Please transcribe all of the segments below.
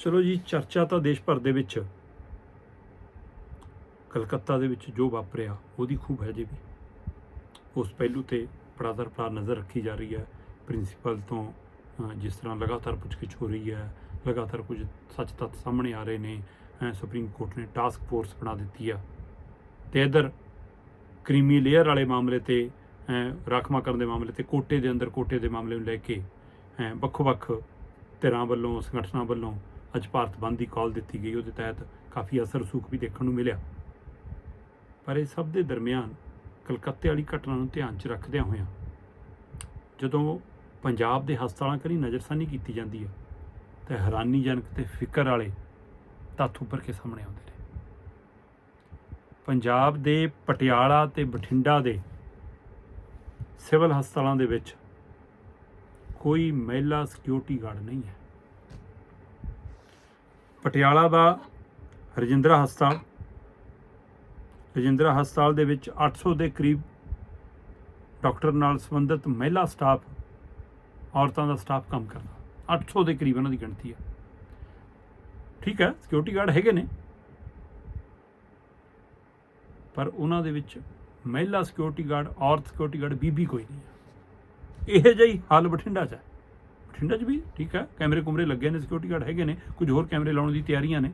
ਚਲੋ ਜੀ ਚਰਚਾ ਤਾਂ ਦੇਸ਼ ਭਰ ਦੇ ਵਿੱਚ ਕਲਕੱਤਾ ਦੇ ਵਿੱਚ ਜੋ ਵਾਪਰਿਆ ਉਹਦੀ ਖੂਬ ਹੈ ਜੇ ਵੀ। ਉਸ ਪਹਿਲੂ ਤੇ ਪੜਾਦਰ ਪੜਾ ਨਜ਼ਰ ਰੱਖੀ ਜਾ ਰਹੀ ਹੈ। ਪ੍ਰਿੰਸੀਪਲ ਤੋਂ ਜਿਸ ਤਰ੍ਹਾਂ ਲਗਾਤਾਰ ਪੁੱਛਗਿੱਛ ਹੋ ਰਹੀ ਹੈ ਲਗਾਤਾਰ ਕੁਝ ਸੱਚ ਤੱਥ ਸਾਹਮਣੇ ਆ ਰਹੇ ਨੇ ਅ, ਸੁਪਰੀਮ ਕੋਰਟ ਨੇ ਟਾਸਕ ਫੋਰਸ ਬਣਾ ਦਿੱਤੀ ਆ। ਤੇ ਇਧਰ ਕ੍ਰੀਮੀ ਲੇਅਰ ਵਾਲੇ ਮਾਮਲੇ ਤੇ ਅ, ਰਾਖਵਾਂਕਰਨ ਦੇ ਮਾਮਲੇ ਤੇ ਕੋਟੇ ਦੇ ਅੰਦਰ ਕੋਟੇ ਦੇ ਮਾਮਲੇ ਨੂੰ ਲੈ ਕੇ ਅ, ਵੱਖ-ਵੱਖ ਧਿਰਾਂ ਵੱਲੋਂ ਸੰਗਠਨਾਂ ਵੱਲੋਂ ਅੱਜ ਭਾਰਤ ਬੰਦ ਦੀ ਕਾਲ ਦਿੱਤੀ ਗਈ, ਉਹਦੇ ਤਹਿਤ ਕਾਫੀ ਅਸਰ ਸੂਖ ਵੀ ਦੇਖਣ ਨੂੰ ਮਿਲਿਆ। ਪਰ ਇਹ ਸਭ ਦੇ ਦਰਮਿਆਨ ਕਲਕੱਤੇ ਵਾਲੀ ਘਟਨਾ ਨੂੰ ਧਿਆਨ 'ਚ ਰੱਖਦਿਆਂ ਹੋਇਆਂ ਜਦੋਂ ਪੰਜਾਬ ਦੇ ਹਸਪਤਾਲਾਂ ਕਰੀ ਨਜ਼ਰਸਾਨੀ ਕੀਤੀ ਜਾਂਦੀ ਹੈ ਤਾਂ ਹੈਰਾਨੀਜਨਕ ਤੇ ਫਿਕਰ ਵਾਲੇ ਤੱਥ ਉੱਪਰ ਕੇ ਸਾਹਮਣੇ ਆਉਂਦੇ ਨੇ। ਪੰਜਾਬ ਦੇ ਪਟਿਆਲਾ ਤੇ ਬਠਿੰਡਾ ਦੇ ਸਿਵਲ ਹਸਪਤਾਲਾਂ ਦੇ ਵਿੱਚ ਕੋਈ ਮਹਿਲਾ ਸਿਕਿਉਰਿਟੀ ਗਾਰਡ ਨਹੀਂ ਹੈ। ਪਟਿਆਲਾ ਦਾ ਰਜਿੰਦਰਾ ਹਸਪਤਾਲ। ਰਜਿੰਦਰਾ ਹਸਪਤਾਲ ਦੇ ਵਿੱਚ 800 ਦੇ ਕਰੀਬ ਡਾਕਟਰ ਨਾਲ ਸੰਬੰਧਿਤ ਮਹਿਲਾ ਸਟਾਫ ਔਰਤਾਂ ਦਾ ਸਟਾਫ ਕੰਮ ਕਰਦਾ। 800 ਦੇ ਕਰੀਬ ਉਹਨਾਂ ਦੀ ਗਿਣਤੀ ਹੈ। ਠੀਕ ਹੈ ਸਿਕਿਉਰਿਟੀ ਗਾਰਡ ਹੈਗੇ ਨੇ। ਪਰ ਉਹਨਾਂ ਦੇ ਵਿੱਚ ਮਹਿਲਾ ਸਿਕਿਉਰਿਟੀ ਗਾਰਡ ਔਰਤ ਸਿਕਿਉਰਿਟੀ ਗਾਰਡ ਬੀਬੀ ਕੋਈ ਨਹੀਂ ਹੈ। ਇਹ ਜਿਹਾ ਹੀ ਹਾਲ ਬਠਿੰਡਾ 'ਚ ਹੈ। ਬਠਿੰਡਾ 'ਚ ਵੀ ਠੀਕ ਹੈ ਕੈਮਰੇ ਕੁਮਰੇ ਲੱਗੇ ਨੇ ਸਿਕਿਉਰਿਟੀ ਗਾਰਡ ਹੈਗੇ ਨੇ, ਕੁਝ ਹੋਰ ਕੈਮਰੇ ਲਾਉਣ ਦੀ ਤਿਆਰੀਆਂ ਨੇ,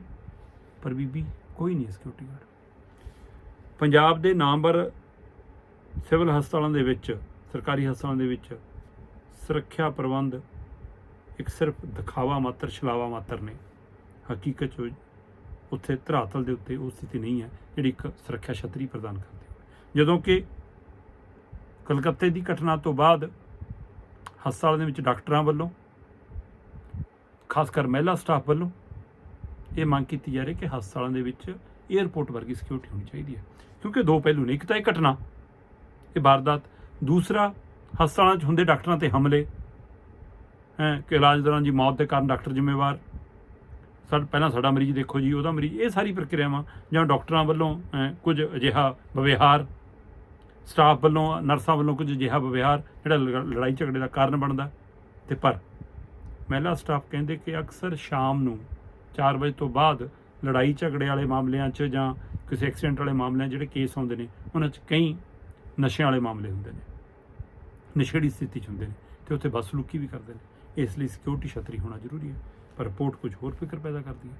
ਪਰ ਬੀਬੀ ਕੋਈ ਨਹੀਂ ਸਿਕਿਉਰਿਟੀ ਗਾਰਡ ਪੰਜਾਬ ਦੇ ਨਾਮਵਰ ਸਿਵਲ ਹਸਪਤਾਲਾਂ ਦੇ ਵਿੱਚ, ਸਰਕਾਰੀ ਹਸਪਤਾਲਾਂ ਦੇ ਵਿੱਚ ਸੁਰੱਖਿਆ ਪ੍ਰਬੰਧ ਇੱਕ ਸਿਰਫ ਦਿਖਾਵਾ ਮਾਤਰ, ਛਲਾਵਾ ਮਾਤਰ ਨੇ। ਹਕੀਕਤ 'ਚ ਉੱਥੇ ਧਰਾਤਲ ਦੇ ਉੱਤੇ ਉਹ ਸਥਿਤੀ ਨਹੀਂ ਹੈ, ਜਿਹੜੀ ਇੱਕ ਸੁਰੱਖਿਆ ਛਤਰੀ ਪ੍ਰਦਾਨ ਕਰਦੀ। ਹੋਵੇ ਜਦੋਂ ਕਿ ਕਲਕੱਤੇ ਦੀ ਘਟਨਾ ਤੋਂ ਬਾਅਦ ਹਸਪਤਾਲ ਦੇ ਵਿੱਚ ਡਾਕਟਰਾਂ ਵੱਲੋਂ ਖਾਸ ਕਰ ਮਹਿਲਾ ਸਟਾਫ ਵੱਲੋਂ ਇਹ ਮੰਗ ਕੀਤੀ ਜਾ ਰਹੀ ਕਿ ਹਸਪਤਾਲਾਂ ਦੇ ਵਿੱਚ 에ਅਰਪੋਰਟ ਵਰਗੀ ਸਿਕਿਉਰਿਟੀ ਹੋਣੀ ਚਾਹੀਦੀ ਹੈ। ਕਿਉਂਕਿ ਦੋ ਪਹਿਲੂ ਨੇ ਇੱਕ ਤਾਂ ਇਹ ਘਟਨਾ ਇਹ ਵਾਰਦਾਤ ਦੂਸਰਾ ਹਸਪਤਾਲਾਂ 'ਚ ਹੁੰਦੇ ਡਾਕਟਰਾਂ ਤੇ ਹਮਲੇ। ਹੈ ਕਿ ਇਲਾਜ ਦੌਰਾਨ ਜੀ ਮੌਤ ਦੇ ਕਾਰਨ ਡਾਕਟਰ ਜ਼ਿੰਮੇਵਾਰ। ਸਾਡ ਪਹਿਲਾਂ ਸਾਡਾ ਮਰੀਜ਼ ਦੇਖੋ ਜੀ ਉਹਦਾ ਮਰੀਜ਼ ਇਹ ਸਾਰੀ ਪ੍ਰਕਿਰਿਆਵਾਂ ਜਾਂ ਡਾਕਟਰਾਂ ਵੱਲੋਂ ਅਹ, ਕੁਝ ਅਜਿਹਾ ਵਿਵਹਾਰ ਸਟਾਫ ਵੱਲੋਂ, ਨਰਸਾਂ ਵੱਲੋਂ ਕੁਝ ਅਜਿਹਾ ਵਿਵਹਾਰ, ਜਿਹੜਾ ਲੜ- ਲੜਾਈ ਝਗੜੇ ਦਾ ਕਾਰਨ ਬਣਦਾ। ਤੇ ਪਰ ਮਹਿਲਾ ਸਟਾਫ ਕਹਿੰਦੇ ਕਿ ਅਕਸਰ ਸ਼ਾਮ ਨੂੰ 4 ਵਜੇ ਤੋਂ ਬਾਅਦ ਲੜਾਈ ਝਗੜੇ ਵਾਲੇ ਮਾਮਲਿਆਂ 'ਚ ਜਾਂ ਕਿਸੇ ਐਕਸੀਡੈਂਟ ਵਾਲੇ ਮਾਮਲਿਆਂ 'ਚ ਜਿਹੜੇ ਕੇਸ ਆਉਂਦੇ ਨੇ, ਉਹਨਾਂ 'ਚ ਕਈ ਨਸ਼ਿਆਂ ਵਾਲੇ ਮਾਮਲੇ ਹੁੰਦੇ ਨੇ। ਨਸ਼ੇੜੀ ਸਥਿਤੀ 'ਚ ਹੁੰਦੇ ਨੇ ਤੇ ਉੱਥੇ ਬੱਸ ਲੁਕੀ ਵੀ ਕਰਦੇ ਨੇ। ਇਸ ਲਈ ਸਿਕਿਉਰਿਟੀ ਛਤਰੀ ਹੋਣਾ ਜ਼ਰੂਰੀ ਹੈ, ਪਰ ਰਿਪੋਰਟ ਕੁਝ ਹੋਰ ਫਿਕਰ ਪੈਦਾ ਕਰਦੀ ਹੈ।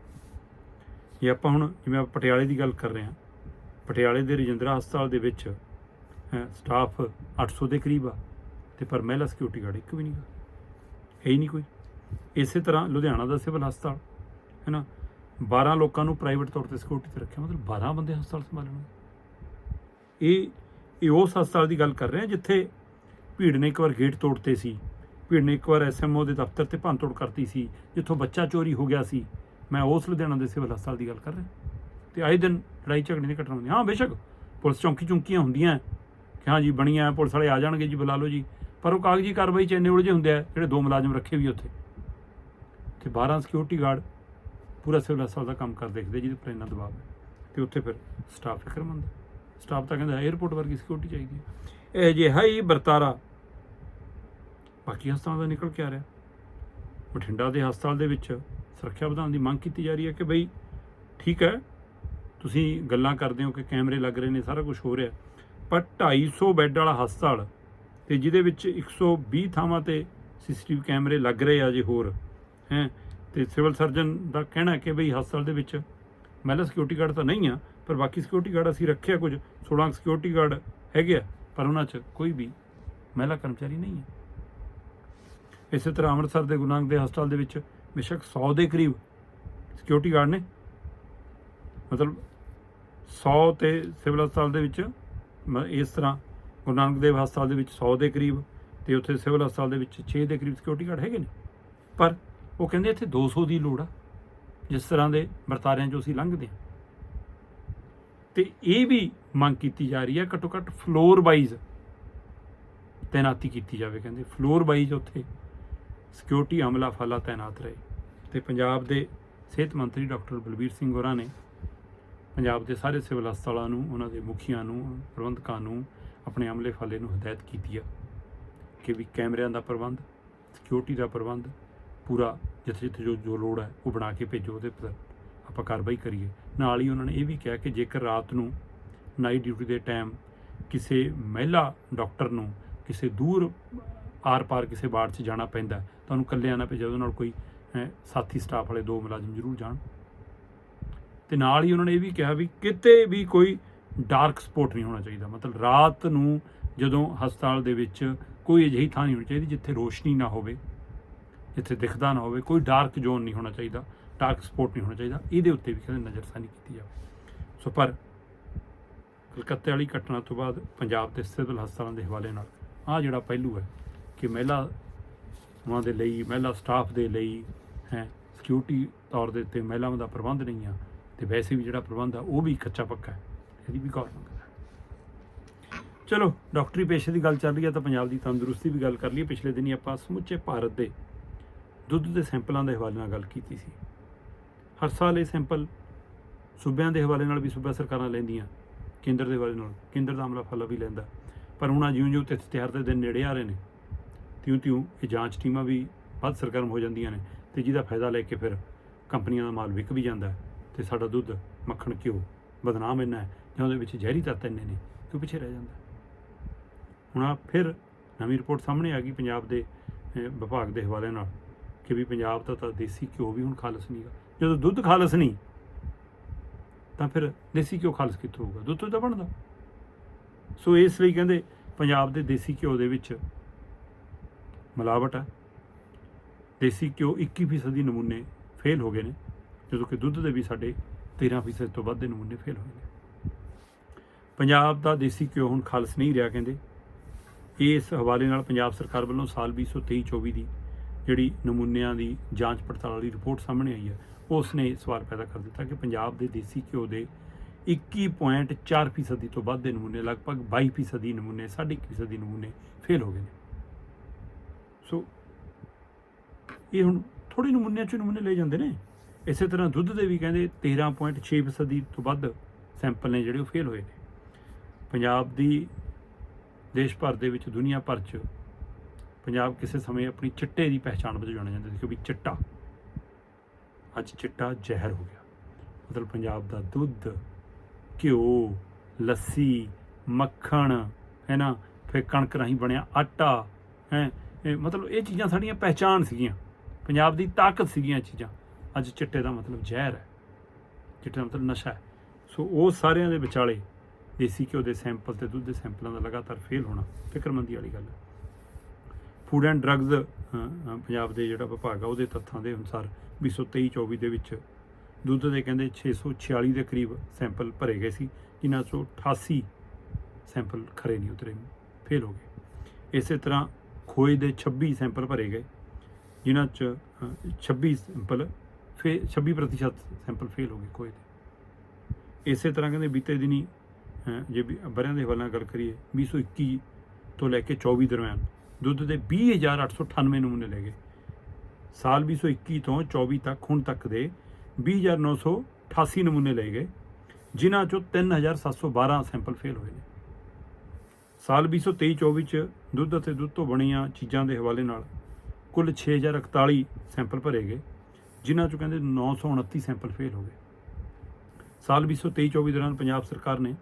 ਜੇ ਆਪਾਂ ਹੁਣ, ਜਿਵੇਂ ਪਟਿਆਲੇ ਦੀ ਗੱਲ ਕਰ ਰਹੇ ਹਾਂ, ਪਟਿਆਲੇ ਦੇ ਰਜਿੰਦਰਾ ਹਸਪਤਾਲ ਦੇ ਵਿੱਚ ਸਟਾਫ 800 ਦੇ ਕਰੀਬ ਆ, ਤੇ ਪਰ ਮਹਿਲਾ ਸਿਕਿਉਰਿਟੀ ਗਾਰਡ ਇੱਕ ਵੀ ਨਹੀਂ ਗਾ। ਹੈ ਹੀ ਨਹੀਂ ਕੋਈ। ਇਸੇ ਤਰ੍ਹਾਂ ਲੁਧਿਆਣਾ ਦਾ ਸਿਵਲ ਹਸਪਤਾਲ ਹੈ ਨਾ 12 ਲੋਕਾਂ ਨੂੰ ਪ੍ਰਾਈਵੇਟ ਤੌਰ ਤੇ ਸਿਕਿਉਰਿਟੀ ਤੇ ਰੱਖਿਆ, ਮਤਲਬ 12 ਬੰਦੇ ਹਸਪਤਾਲ ਸੰਭਾਲਣਗੇ ਇਹ ਇਹ ਉਸ ਹਸਪਤਾਲ ਦੀ ਗੱਲ ਕਰ ਰਹੇ ਹਾਂ ਜਿੱਥੇ ਭੀੜ ਨੇ ਇੱਕ ਵਾਰ ਗੇਟ ਤੋੜਤੇ ਸੀ, ਭੀੜ ਨੇ ਇੱਕ ਵਾਰ ਐਸਐਮਓ ਦੇ ਦਫ਼ਤਰ ਤੇ ਭੰਨਤੋੜ ਕਰਤੀ ਸੀ, ਜਿੱਥੋਂ ਬੱਚਾ ਚੋਰੀ ਹੋ ਗਿਆ ਸੀ। ਮੈਂ ਉਸ ਲੁਧਿਆਣਾ ਦੇ ਸਿਵਲ ਹਸਪਤਾਲ ਦੀ ਗੱਲ ਕਰ ਰਿਹਾ। ਤੇ ਆਏ ਦਿਨ ਲੜਾਈ ਝਗੜੇ ਦੀ ਘਟਨਾ ਹੁੰਦੀ। ਹਾਂ, ਬੇਸ਼ੱਕ, ਪੁਲਿਸ ਚੌਂਕੀ ਚੁੰਕੀਆਂ ਹੁੰਦੀਆਂ। ਹਾਂ ਜੀ, ਬਣੀਆਂ, ਪੁਲਿਸ ਵਾਲੇ ਆ ਜਾਣਗੇ ਜੀ, ਬੁਲਾ ਲਓ ਜੀ। ਪਰ ਉਹ ਕਾਗਜ਼ੀ ਕਾਰਵਾਈ ਚ ਇੰਨੇ ਉਲਝੇ ਹੁੰਦੇ ਆ, ਜਿਹੜੇ ਦੋ ਮੁਲਾਜ਼ਮ ਰੱਖੇ ਵੀ ਉੱਥੇ। ਤੇ 12 ਸਿਕਿਉਰਿਟੀ ਗਾਰਡ ਪੂਰਾ ਸਿਵਲ ਹਸਪਤਾਲ ਦਾ ਕੰਮ ਕਰ ਦੇਖਦੇ, ਜਿਹਦੇ ਪਰ ਇੰਨਾ ਦਬਾਅ ਹੈ। ਤੇ ਉੱਥੇ ਫਿਰ ਸਟਾਫ ਫਿਕਰਮੰਦ ਸਟਾਫ ਤਾਂ ਕਹਿੰਦਾ 에어ਪੋਰਟ ਵਰਗੀ ਸਿਕਿਉਰਿਟੀ ਚਾਹੀਦੀ ਹੈ। ਇਹ ਜੇ ਹੈ ਹੀ ਵਰਤਾਰਾ ਬਾਕੀ ਹਸਪਤਾਲਾਂ ਦਾ ਨਿਕਲ ਕੇ ਆ ਰਿਹਾ। ਬਠਿੰਡਾ ਦੇ ਹਸਪਤਾਲ ਦੇ ਵਿੱਚ ਸੁਰੱਖਿਆ ਵਧਾਉਣ ਦੀ ਮੰਗ ਕੀਤੀ ਜਾ ਰਹੀ ਹੈ ਕਿ ਬਈ, ਠੀਕ ਹੈ, ਤੁਸੀਂ ਗੱਲਾਂ ਕਰਦੇ ਹੋ ਕਿ ਕੈਮਰੇ ਲੱਗ ਰਹੇ ਨੇ, ਸਾਰਾ ਕੁਝ ਹੋ ਰਿਹਾ। ਪਰ 250 ਬੈੱਡ ਵਾਲਾ ਹਸਪਤਾਲ ਤੇ ਜਿਹਦੇ ਵਿੱਚ 120 ਥਾਵਾਂ ਤੇ ਸੀਸੀਟੀਵੀ ਕੈਮਰੇ ਲੱਗ ਰਹੇ ਆ ਜੇ ਹੋਰ, ਹੈ। ਤੇ ਸਿਵਲ ਸਰਜਨ ਦਾ ਕਹਿਣਾ ਕਿ ਬਈ ਹਸਪਤਾਲ ਦੇ ਵਿੱਚ ਮਹਿਲਾ ਸਿਕਿਉਰਿਟੀ ਗਾਰਡ ਤਾਂ ਨਹੀਂ ਆ, ਪਰ ਬਾਕੀ ਸਿਕਿਉਰਿਟੀ ਗਾਰਡ ਅਸੀਂ ਰੱਖਿਆ ਕੁਝ 16 ਸਿਕਿਉਰਿਟੀ ਗਾਰਡ ਹੈਗੇ ਆ, ਪਰ ਉਹਨਾਂ 'ਚ ਕੋਈ ਵੀ ਮਹਿਲਾ ਕਰਮਚਾਰੀ ਨਹੀਂ ਹੈ ਇਸੇ ਤਰ੍ਹਾਂ ਅੰਮ੍ਰਿਤਸਰ ਦੇ ਗੁਰੂ ਨਾਨਕ ਦੇ ਹਸਪਤਾਲ ਦੇ ਵਿੱਚ ਬੇਸ਼ੱਕ 100 ਦੇ ਕਰੀਬ ਸਿਕਿਉਰਿਟੀ ਗਾਰਡ ਨੇ। ਮਤਲਬ 100 ਤੇ ਸਿਵਲ ਹਸਪਤਾਲ ਦੇ ਵਿੱਚ ਇਸ ਤਰ੍ਹਾਂ ਗੁਰੂ ਨਾਨਕ ਦੇਵ ਹਸਪਤਾਲ ਦੇ ਵਿੱਚ 100 ਦੇ ਕਰੀਬ ਤੇ ਉੱਥੇ ਸਿਵਲ ਹਸਪਤਾਲ ਦੇ ਵਿੱਚ 6 ਦੇ ਕਰੀਬ ਸਿਕਿਉਰਿਟੀ ਗਾਰਡ ਹੈਗੇ ਨੇ। ਪਰ ਉਹ ਕਹਿੰਦੇ ਇੱਥੇ 200 ਦੀ ਲੋੜ ਆ, ਜਿਸ ਤਰ੍ਹਾਂ ਦੇ ਵਰਤਾਰਿਆਂ 'ਚੋਂ ਅਸੀਂ ਲੰਘਦੇ ਹਾਂ। ਤੇ ਇਹ ਵੀ ਮੰਗ ਕੀਤੀ ਜਾ ਰਹੀ ਹੈ ਘੱਟੋ ਘੱਟ ਫਲੋਰ ਵਾਈਜ਼ ਤੈਨਾਤੀ ਕੀਤੀ ਜਾਵੇ ਕਹਿੰਦੇ। ਫਲੋਰ ਵਾਈਜ਼ ਉੱਥੇ ਸਿਕਿਉਰਿਟੀ ਅਮਲਾ ਫਾਲਾ ਤੈਨਾਤ ਰਹੇ। ਤੇ ਪੰਜਾਬ ਦੇ ਸਿਹਤ ਮੰਤਰੀ ਡਾਕਟਰ ਬਲਬੀਰ ਸਿੰਘ ਹੋਰਾਂ ਨੇ ਪੰਜਾਬ ਦੇ ਸਾਰੇ ਸਿਵਲ ਹਸਪਤਾਲਾਂ ਨੂੰ, ਉਹਨਾਂ ਦੇ ਮੁਖੀਆਂ ਨੂੰ, ਪ੍ਰਬੰਧਕਾਂ ਨੂੰ, ਆਪਣੇ ਅਮਲੇ ਫਾਲੇ ਨੂੰ ਹਦਾਇਤ ਕੀਤੀ ਆ ਕਿ ਵੀ ਕੈਮਰਿਆਂ ਦਾ ਪ੍ਰਬੰਧ ਸਿਕਿਉਰਿਟੀ ਦਾ ਪ੍ਰਬੰਧ ਪੂਰਾ ਜਿੱਥੇ ਜਿੱਥੇ ਜੋ ਜੋ ਲੋੜ ਹੈ, ਉਹ ਬਣਾ ਕੇ ਭੇਜੋ, ਉਹਦੇ ਪਰ ਆਪਾਂ ਕਾਰਵਾਈ ਕਰੀਏ। ਨਾਲ ਹੀ ਉਹਨਾਂ ਨੇ ਇਹ ਵੀ ਕਿਹਾ ਕਿ ਜੇਕਰ ਰਾਤ ਨੂੰ ਨਾਈਟ ਡਿਊਟੀ ਦੇ ਟਾਈਮ ਕਿਸੇ ਮਹਿਲਾ ਡਾਕਟਰ ਨੂੰ ਕਿਸੇ ਦੂਰ ਆਰ-ਪਾਰ ਕਿਸੇ ਵਾਰਡ 'ਚ ਜਾਣਾ ਪੈਂਦਾ ਤਾਂ ਉਹਨੂੰ ਇਕੱਲਿਆਂ ਨਾ ਭੇਜੋ ਉਹਦੇ ਨਾਲ ਕੋਈ ਸਾਥੀ ਸਟਾਫ ਵਾਲੇ ਦੋ ਮੁਲਾਜ਼ਮ ਜ਼ਰੂਰ ਜਾਣ। ਤੇ ਨਾਲ ਹੀ ਉਹਨਾਂ ਨੇ ਇਹ ਵੀ ਕਿਹਾ ਵੀ ਕਿਤੇ ਵੀ ਕੋਈ ਡਾਰਕ ਸਪੋਟ ਨਹੀਂ ਹੋਣਾ ਚਾਹੀਦਾ। ਮਤਲਬ ਰਾਤ ਨੂੰ ਜਦੋਂ ਹਸਪਤਾਲ ਦੇ ਵਿੱਚ ਕੋਈ ਅਜਿਹੀ ਥਾਂ ਨਹੀਂ ਹੋਣੀ ਚਾਹੀਦੀ ਜਿੱਥੇ ਰੋਸ਼ਨੀ ਨਾ ਹੋਵੇ, ਜਿੱਥੇ ਦਿਖਦਾ ਨਾ ਹੋਵੇ, ਕੋਈ ਡਾਰਕ ਜ਼ੋਨ ਨਹੀਂ ਹੋਣਾ ਚਾਹੀਦਾ, ਡਾਰਕ ਸਪੋਟ ਨਹੀਂ ਹੋਣਾ ਚਾਹੀਦਾ। ਇਹਦੇ ਉੱਤੇ ਵੀ ਕਹਿੰਦੇ ਨਜ਼ਰਸਾਨੀ ਕੀਤੀ ਜਾਵੇ। ਸੋ ਪਰ ਕਲਕੱਤੇ ਵਾਲੀ ਘਟਨਾ ਤੋਂ ਬਾਅਦ ਪੰਜਾਬ ਦੇ ਸਿਵਲ ਹਸਪਤਾਲਾਂ ਦੇ ਹਵਾਲੇ ਨਾਲ ਆਹ ਜਿਹੜਾ ਪਹਿਲੂ ਹੈ ਕਿ ਮਹਿਲਾ ਉਹਨਾਂ ਦੇ ਲਈ, ਮਹਿਲਾ ਸਟਾਫ ਦੇ ਲਈ ਹੈ ਸਿਕਿਉਰਿਟੀ ਤੌਰ ਦੇ ਉੱਤੇ ਮਹਿਲਾਵਾਂ ਦਾ ਪ੍ਰਬੰਧ ਨਹੀਂ ਆ ਤੇ ਵੈਸੇ ਵੀ ਜਿਹੜਾ ਪ੍ਰਬੰਧ ਆ, ਉਹ ਵੀ ਕੱਚਾ ਪੱਕਾ ਹੈ। ਇਹਦੀ ਵੀ ਗੌਰ ਮੰਗਦਾ। ਚਲੋ, ਡਾਕਟਰੀ ਪੇਸ਼ੇ ਦੀ ਗੱਲ ਚੱਲ ਰਹੀ ਹੈ ਤਾਂ ਪੰਜਾਬ ਦੀ ਤੰਦਰੁਸਤੀ ਵੀ ਗੱਲ ਕਰ ਲਈਏ। ਪਿਛਲੇ ਦਿਨੀ ਆਪਾਂ ਸਮੁੱਚੇ ਭਾਰਤ ਦੇ ਦੁੱਧ ਦੇ ਸੈਂਪਲਾਂ ਦੇ ਹਵਾਲੇ ਨਾਲ ਗੱਲ ਕੀਤੀ ਸੀ। ਹਰ ਸਾਲ ਇਹ ਸੈਂਪਲ ਸੂਬਿਆਂ ਦੇ ਹਵਾਲੇ ਨਾਲ ਵੀ ਸੂਬਾ ਸਰਕਾਰਾਂ ਲੈਂਦੀਆਂ, ਕੇਂਦਰ ਦੇ ਹਵਾਲੇ ਨਾਲ। ਕੇਂਦਰ ਦਾ ਅਮਲਾ ਫਲਾ ਵੀ ਲੈਂਦਾ। ਪਰ ਹੁਣ ਜਿਉਂ ਜਿਉਂ ਤਿਥ ਤਿਉਹਾਰ ਦੇ ਦਿਨ ਨੇੜੇ ਆ ਰਹੇ ਨੇ ਤਿਉਂ ਤਿਉਂ ਇਹ ਜਾਂਚ ਟੀਮਾਂ ਵੀ ਵੱਧ ਸਰਗਰਮ ਹੋ ਜਾਂਦੀਆਂ ਨੇ ਤੇ ਜਿਹਦਾ ਫਾਇਦਾ ਲੈ ਕੇ ਫਿਰ ਕੰਪਨੀਆਂ ਦਾ ਮਾਲ ਵਿਕ ਵੀ ਜਾਂਦਾ ਹੈ। ਤੇ ਸਾਡਾ ਦੁੱਧ ਮੱਖਣ ਘਿਓ ਬਦਨਾਮ ਇੰਨਾ ਹੈ, ਜਾਂ ਉਹਦੇ ਵਿੱਚ ਜ਼ਹਿਰੀ ਤੱਤ ਇੰਨੇ ਨੇ ਕਿ ਪਿੱਛੇ ਰਹਿ ਜਾਂਦਾ। ਹੁਣ ਆ ਫਿਰ ਨਵੀਂ ਰਿਪੋਰਟ ਸਾਹਮਣੇ ਆ ਗਈ ਪੰਜਾਬ ਦੇ ਵਿਭਾਗ ਦੇ ਹਵਾਲੇ ਨਾਲ, ਕਿ ਵੀ ਪੰਜਾਬ ਦਾ ਤਾਂ ਦੇਸੀ ਘਿਓ ਵੀ ਹੁਣ ਖਾਲਸ ਨਹੀਂਗਾ ਜਦੋਂ ਦੁੱਧ ਖਾਲਸ ਨਹੀਂ, ਤਾਂ ਫਿਰ ਦੇਸੀ ਘਿਓ ਖਾਲਸ ਕਿੱਥੋਂ ਹੋਊਗਾ? ਦੁੱਧ ਤੋਂ ਤਾਂ ਬਣਦਾ। ਸੋ ਇਸ ਲਈ ਕਹਿੰਦੇ ਪੰਜਾਬ ਦੇ ਦੇਸੀ ਘਿਓ ਦੇ ਵਿੱਚ ਮਿਲਾਵਟ ਹੈ ਦੇਸੀ ਘਿਓ 21% ਦੀ ਨਮੂਨੇ ਫੇਲ ਹੋ ਗਏ ਨੇ। ਜਦੋਂ ਕਿ ਦੁੱਧ ਦੇ ਵੀ ਸਾਡੇ 13% ਤੋਂ ਵੱਧ ਦੇ ਨਮੂਨੇ ਫੇਲ ਹੋਏ ਨੇ। ਪੰਜਾਬ ਦਾ ਦੇਸੀ ਘਿਓ ਹੁਣ ਖਾਲਸ ਨਹੀਂ ਰਿਹਾ ਕਹਿੰਦੇ। ਇਸ ਹਵਾਲੇ ਨਾਲ ਪੰਜਾਬ ਸਰਕਾਰ ਵੱਲੋਂ ਸਾਲ 2023-24 ਦੀ ਜਿਹੜੀ ਨਮੂਨਿਆਂ ਦੀ ਜਾਂਚ ਪੜਤਾਲ ਵਾਲੀ ਰਿਪੋਰਟ ਸਾਹਮਣੇ ਆਈ ਹੈ ਉਸ ਨੇ ਸਵਾਲ ਪੈਦਾ ਕਰ ਦਿੱਤਾ ਕਿ ਪੰਜਾਬ ਦੇ ਦੇਸੀ ਘਿਓ ਦੇ 21.4% ਫੀਸਦੀ ਤੋਂ ਵੱਧ ਦੇ ਨਮੂਨੇ, ਲਗਭਗ 22% ਫੀਸਦੀ ਨਮੂਨੇ 21% ਫੀਸਦੀ ਨਮੂਨੇ ਫੇਲ ਹੋ ਗਏ ਨੇ। ਸੋ ਇਹ ਹੁਣ ਥੋੜੀ ਨਮੂਨਿਆਂ ਚੋਂ ਨਮੂਨੇ ਲਏ ਜਾਂਦੇ ਨੇ। ਇਸੇ ਤਰ੍ਹਾਂ ਦੁੱਧ ਦੇ ਵੀ ਕਹਿੰਦੇ 13.6% ਫੀਸਦੀ ਤੋਂ ਵੱਧ ਸੈਂਪਲ ਨੇ ਜਿਹੜੇ ਉਹ ਫੇਲ ਹੋਏ ਨੇ। ਪੰਜਾਬ ਦੀ ਦੇਸ਼ ਭਰ ਦੇ ਵਿੱਚ ਦੁਨੀਆ ਭਰ 'ਚ ਪੰਜਾਬ ਕਿਸੇ ਸਮੇਂ ਆਪਣੀ ਚਿੱਟੇ ਦੀ ਪਹਿਚਾਣ ਵਜੋਂ ਜਾਣਿਆ ਜਾਂਦਾ ਸੀ ਕਿ ਚਿੱਟਾ, ਅੱਜ ਚਿੱਟਾ ਜ਼ਹਿਰ ਹੋ ਗਿਆ। ਮਤਲਬ ਪੰਜਾਬ ਦਾ ਦੁੱਧ, ਘਿਓ, ਲੱਸੀ, ਮੱਖਣ, ਹੈ ਨਾ, ਫਿਰ ਕਣਕ ਰਾਹੀਂ ਬਣਿਆ ਆਟਾ, ਹੈ, ਇਹ ਮਤਲਬ ਇਹ ਚੀਜ਼ਾਂ ਸਾਡੀਆਂ ਪਹਿਚਾਣ ਸੀਗੀਆਂ। ਪੰਜਾਬ ਦੀ ਤਾਕਤ ਸੀਗੀਆਂ ਇਹ ਚੀਜ਼ਾਂ। ਅੱਜ ਚਿੱਟੇ ਦਾ ਮਤਲਬ ਜ਼ਹਿਰ ਹੈ। ਚਿੱਟੇ ਦਾ ਮਤਲਬ ਨਸ਼ਾ ਹੈ। ਸੋ ਉਹ ਸਾਰਿਆਂ ਦੇ ਵਿਚਾਲੇ ਦੇਸੀ ਘਿਓ ਦੇ ਸੈਂਪਲ ਤੇ ਦੁੱਧ ਦੇ ਸੈਂਪਲਾਂ ਦਾ ਲਗਾਤਾਰ ਫੇਲ ਹੋਣਾ ਫਿਕਰਮੰਦੀ ਵਾਲੀ ਗੱਲ ਹੈ। ਫੂਡ ਐਂਡ ਡਰੱਗਸ ਪੰਜਾਬ ਦੇ ਜਿਹੜਾ ਵਿਭਾਗ ਆ ਉਹਦੇ ਤੱਥਾਂ ਦੇ ਅਨੁਸਾਰ 2023-24 ਦੇ ਵਿੱਚ ਦੁੱਧ ਦੇ ਕਹਿੰਦੇ 646 ਦੇ ਕਰੀਬ ਸੈਂਪਲ ਭਰੇ ਗਏ ਸੀ ਜਿਨ੍ਹਾਂ ਚੋਂ 88 ਸੈਂਪਲ ਖਰੇ ਨਹੀਂ ਉਤਰੇ ਫੇਲ ਹੋ ਗਏ। ਇਸੇ ਤਰ੍ਹਾਂ ਖੋਏ ਦੇ 26 ਸੈਂਪਲ ਭਰੇ ਗਏ ਜਿਨ੍ਹਾਂ ਚ ਅ, 26 ਸੈਂਪਲ ਫੇ 26% ਸੈਂਪਲ ਫੇਲ ਹੋ ਗਏ ਖੋਏ ਦੇ ਇਸੇ ਤਰ੍ਹਾਂ ਕਹਿੰਦੇ ਬੀਤੇ ਦਿਨੀ ਜੇ ਵੀ ਬਰਿਆਂ ਦੇ ਹਵਾਲੇ ਨਾਲ ਗੱਲ ਕਰੀਏ 2021 ਤੋਂ ਲੈ ਕੇ 24 ਦਰਮਿਆਨ, ਦੁੱਧ ਦੇ 20898 ਨਮੂਨੇ ਲਏ ਗਏ। ਸਾਲ 2021 ਤੋਂ 24 ਤੱਕ, ਹੁਣ ਤੱਕ ਦੇ 20988 ਨਮੂਨੇ ਲਏ ਗਏ, ਜਿਨ੍ਹਾਂ ਚੋਂ 3712 ਸੈਂਪਲ ਫੇਲ ਹੋਏ ਨੇ। ਸਾਲ 2023-24 ਚ ਦੁੱਧ ਅਤੇ ਦੁੱਧ ਤੋਂ ਬਣੀਆਂ ਚੀਜ਼ਾਂ ਦੇ ਹਵਾਲੇ ਨਾਲ ਕੁੱਲ 6041 ਸੈਂਪਲ ਭਰੇ ਗਏ। ਜਿਨ੍ਹਾਂ ਚੋਂ ਕਹਿੰਦੇ 929 ਸੈਂਪਲ ਫੇਲ ਹੋ ਗਏ। ਸਾਲ 2023-24 ਦੌਰਾਨ ਪੰਜਾਬ ਸਰਕਾਰ ਨੇ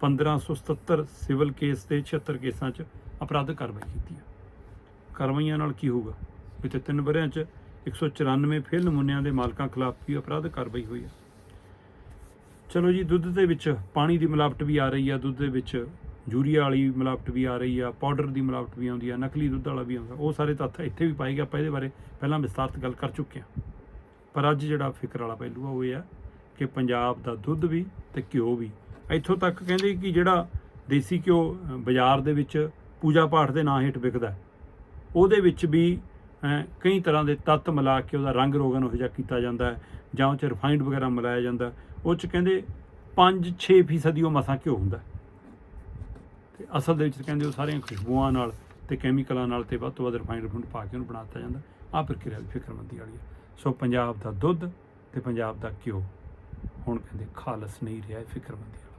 1577 ਸਿਵਲ ਕੇਸ ਤੇ 76 ਕੇਸਾਂ 'ਚ ਅਪਰਾਧ ਕਾਰਵਾਈ ਕੀਤੀ ਹੈ। ਕਾਰਵਾਈਆਂ ਨਾਲ ਕੀ ਹੋਊਗਾ? ਬੀਤੇ ਤਿੰਨ ਵਰਿਆਂ 'ਚ 194 ਫੇਲ ਨਮੂਨਿਆਂ ਦੇ ਮਾਲਕਾਂ ਖਿਲਾਫ ਵੀ ਅਪਰਾਧਿਕ ਕਾਰਵਾਈ ਹੋਈ ਹੈ। ਚਲੋ ਜੀ, ਦੁੱਧ ਦੇ ਵਿੱਚ ਪਾਣੀ ਦੀ ਮਿਲਾਵਟ ਵੀ ਆ ਰਹੀ ਆ, ਦੁੱਧ ਦੇ ਵਿੱਚ ਯੂਰੀਆ ਵਾਲੀ ਮਿਲਾਵਟ ਵੀ ਆ ਰਹੀ ਆ, ਪਾਊਡਰ ਦੀ ਮਿਲਾਵਟ ਵੀ ਆਉਂਦੀ ਆ, ਨਕਲੀ ਦੁੱਧ ਵਾਲਾ ਵੀ ਆਉਂਦਾ। ਉਹ ਸਾਰੇ ਤੱਥ ਇੱਥੇ ਵੀ ਪਾਏ ਗਏ, ਆਪਾਂ ਇਹਦੇ ਬਾਰੇ ਪਹਿਲਾਂ ਵਿਸਤਾਰਤ ਗੱਲ ਕਰ ਚੁੱਕੇ ਹਾਂ। ਪਰ ਅੱਜ ਜਿਹੜਾ ਫਿਕਰ ਵਾਲਾ ਪਹਿਲੂ ਆ ਉਹ ਇਹ ਆ ਕਿ ਪੰਜਾਬ ਦਾ ਦੁੱਧ ਵੀ ਤੇ ਘਿਓ ਵੀ। ਇੱਥੋਂ ਤੱਕ ਕਹਿੰਦੇ ਕਿ ਜਿਹੜਾ ਦੇਸੀ ਘਿਓ ਬਾਜ਼ਾਰ ਦੇ ਵਿੱਚ ਪੂਜਾ ਪਾਠ ਦੇ ਨਾਂ ਹੇਠ ਵਿਕਦਾ ਉਹਦੇ ਵਿੱਚ ਵੀ ਕਈ ਤਰ੍ਹਾਂ ਦੇ ਤੱਤ ਮਿਲਾ ਕੇ ਉਹਦਾ ਰੰਗ ਰੋਗਨ ਉਹ ਜਿਹਾ ਕੀਤਾ ਜਾਂਦਾ ਹੈ ਜਾਂ ਉਹ ਚ ਰਿਫਾਈਨਡ ਵਗੈਰਾ ਮਿਲਾਇਆ ਜਾਂਦਾ ਉਹ ਚ ਕਹਿੰਦੇ 5-6 ਫੀਸਦੀ ਉਹ ਮਸਾਂ ਘਿਓ ਹੁੰਦਾ ਹੈ। ਤੇ ਅਸਲ ਦੇ ਵਿੱਚ ਕਹਿੰਦੇ ਉਹ ਸਾਰੀਆਂ ਖੁਸ਼ਬੂਆਂ ਨਾਲ ਤੇ ਕੈਮੀਕਲਾਂ ਨਾਲ ਤੇ ਵੱਧ ਤੋਂ ਵੱਧ ਰਿਫਾਈਨਡ ਰਿਫਾਈਨਡ ਪਾ ਕੇ ਉਹਨੂੰ ਬਣਾ ਦਿੱਤਾ ਜਾਂਦਾ। ਆਹ ਪ੍ਰਕਿਰਿਆ ਵੀ ਫਿਕਰਮੰਦੀ ਵਾਲੀ ਹੈ। ਸੋ ਪੰਜਾਬ ਦਾ ਦੁੱਧ ਤੇ ਪੰਜਾਬ ਦਾ ਘਿਓ। ਹੁਣ ਕਹਿੰਦੇ ਖਾਲਸ ਨਹੀਂ ਰਿਹਾ ਫਿਕਰਮੰਦੀ।